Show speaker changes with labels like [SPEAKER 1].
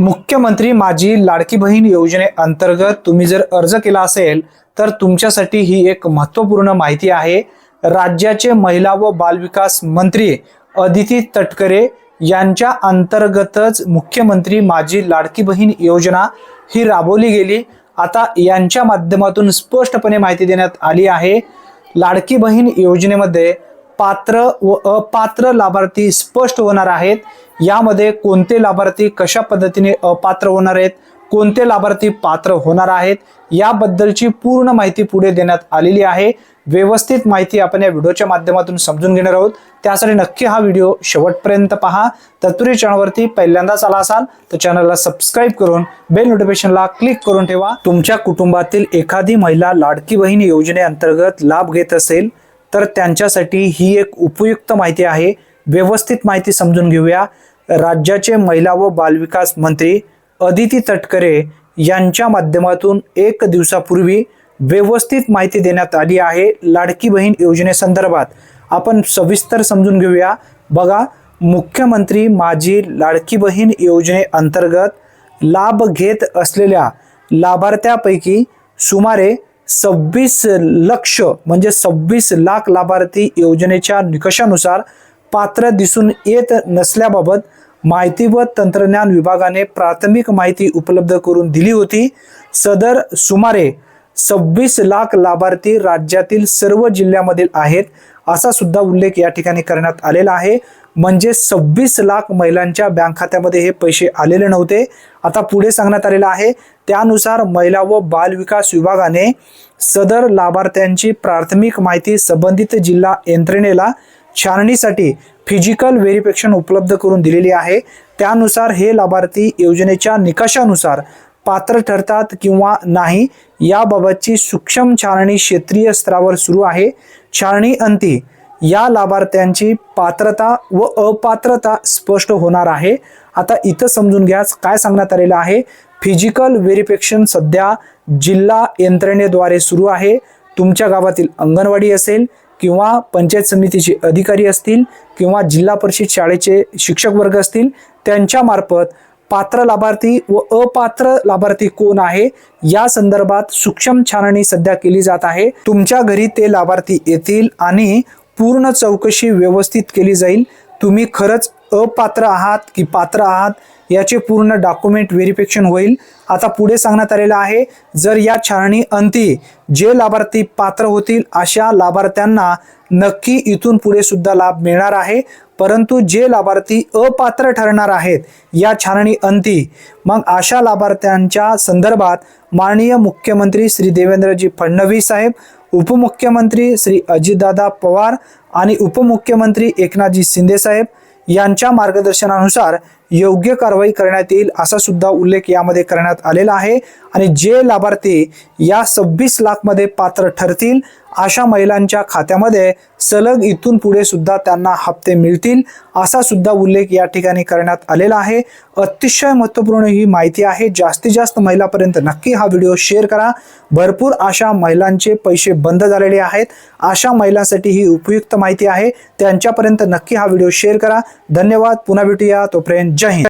[SPEAKER 1] मुख्यमंत्री माझी लाडकी बहीण योजनेअंतर्गत तुम्ही जर अर्ज केला असेल तर तुमच्यासाठी ही एक महत्त्वपूर्ण माहिती आहे. राज्याचे महिला व बालविकास मंत्री अदिती तटकरे यांच्या अंतर्गतच मुख्यमंत्री माझी लाडकी बहीण योजना ही राबवली गेली. आता यांच्या माध्यमातून स्पष्टपणे माहिती देण्यात आली आहे. लाडकी बहीण योजनेमध्ये पात्र व अपात्र लाभार्थी स्पष्ट होणार आहेत. यामध्ये कोणते लाभार्थी कशा पद्धतीने अपात्र होणार आहेत? कोणते लाभार्थी पात्र होणार आहेत? याबद्दलची पूर्ण माहिती पुढे देण्यात आलेली आहे. व्यवस्थित माहिती आपण या व्हिडिओच्या माध्यमातून समजून घेणार आहोत. त्यासाठी नक्की हा व्हिडिओ शेवटपर्यंत पहा. तत्पुरी चॅनलवरती पहिल्यांदाच आला असाल तर चॅनलला सबस्क्राईब करून बेल नोटिफिकेशनला क्लिक करून ठेवा. तुमच्या कुटुंबातील एखादी महिला लाडकी बहीण योजनेअंतर्गत लाभ घेत असेल तर त्यांच्यासाठी ही एक उपयुक्त माहिती आहे. व्यवस्थित माहिती समजून घेऊया. राज्याचे महिला व बालविकास मंत्री अदिती तटकरे यांच्या माध्यमातून एक दिवसापूर्वी व्यवस्थित माहिती देण्यात आली आहे. लाडकी बहीण योजनेसंदर्भात आपण सविस्तर समजून घेऊया. बघा मुख्यमंत्री माझी लाडकी बहीण योजनेअंतर्गत लाभ घेत असलेल्या लाभार्थ्यापैकी सुमारे सव्वीस लक्ष म्हणजे सव्वीस लाख लाभार्थी योजनेच्या निकषानुसार पात्र दिसून येत नसल्याबाबत माहिती व तंत्रज्ञान विभागाने प्राथमिक माहिती उपलब्ध करून दिली होती. सदर सुमारे सव्वीस लाख लाभार्थी राज्यातील सर्व जिल्ह्यामधील आहेत असा सुद्धा उल्लेख या ठिकाणी करण्यात आलेला आहे. म्हणजे सव्वीस लाख महिलांच्या बँक खात्यामध्ये हे पैसे आलेले नव्हते. आता पुढे सांगण्यात आलेलं आहे त्यानुसार महिला व बाल विकास विभागाने सदर लाभार्थ्यांची प्राथमिक माहिती संबंधित जिल्हा यंत्रणेला छाननीसाठी फिजिकल व्हेरिफिकेशन उपलब्ध करून दिलेली आहे. त्यानुसार हे लाभार्थी योजनेच्या निकषानुसार पात्र ठरतात किंवा नाही याबाबतची सूक्ष्म छाननी क्षेत्रीय स्तरावर सुरू आहे. छाननी अंती या लाभार्थ्यांची पात्रता व अपात्रता स्पष्ट होणार आहे. आता इथं समजून घ्यास काय सांगण्यात आलेलं आहे. फिजिकल व्हेरिफिकेशन सध्या जिल्हा यंत्रणेद्वारे सुरू आहे. तुमच्या गावातील अंगणवाडी असेल किंवा पंचायत समितीचे अधिकारी असतील किंवा जिल्हा परिषद शाळेचे शिक्षक वर्ग असतील त्यांच्यामार्फत पात्र लाभार्थी व अपात्र लाभार्थी कोण आहे? या संदर्भात सूक्ष्म छाननी सध्या केली जात आहे. तुमच्या घरी ते लाभार्थी येतील आणि पूर्ण चौकशी व्यवस्थित केली जाईल. तुम्ही खरंच अपात्र आहात की पात्र आहात याचे पूर्ण डॉक्युमेंट व्हेरिफिकेशन होईल. आता पुढे सांगण्यात आलेलं आहे जर या छाळणी अंती जे लाभार्थी पात्र होतील अशा लाभार्थ्यांना नक्की इथून पुढे सुद्धा लाभ मिळणार आहे. परंतु जे लाभार्थी अपात्र ठरणार आहेत या छाननी अंती मग अशा लाभार्थ्यांच्या संदर्भात माननीय मुख्यमंत्री श्री देवेंद्रजी फडणवीस साहेब उपमुख्यमंत्री श्री अजितदादा पवार आणि उपमुख्यमंत्री एकनाथजी शिंदेसाहेब यांच्या मार्गदर्शनानुसार योग्य कारवाई करण्यात येईल असा सुद्धा उल्लेख यामध्ये करण्यात आलेला आहे. आणि जे लाभार्थी या सव्वीस लाखमध्ये पात्र ठरतील अशा महिलांच्या खात्यामध्ये सलग इथून पुढे सुद्धा त्यांना हप्ते मिळतील असा सुद्धा उल्लेख या ठिकाणी करण्यात आलेला आहे. अतिशय महत्त्वपूर्ण ही माहिती आहे. जास्तीत जास्त महिलापर्यंत नक्की हा व्हिडिओ शेअर करा. भरपूर अशा महिलांचे पैसे बंद झालेले आहेत. अशा महिलांसाठी ही उपयुक्त माहिती आहे. त्यांच्यापर्यंत नक्की हा व्हिडिओ शेअर करा. धन्यवाद. पुन्हा भेटूया. तोपर्यंत जय हिंद.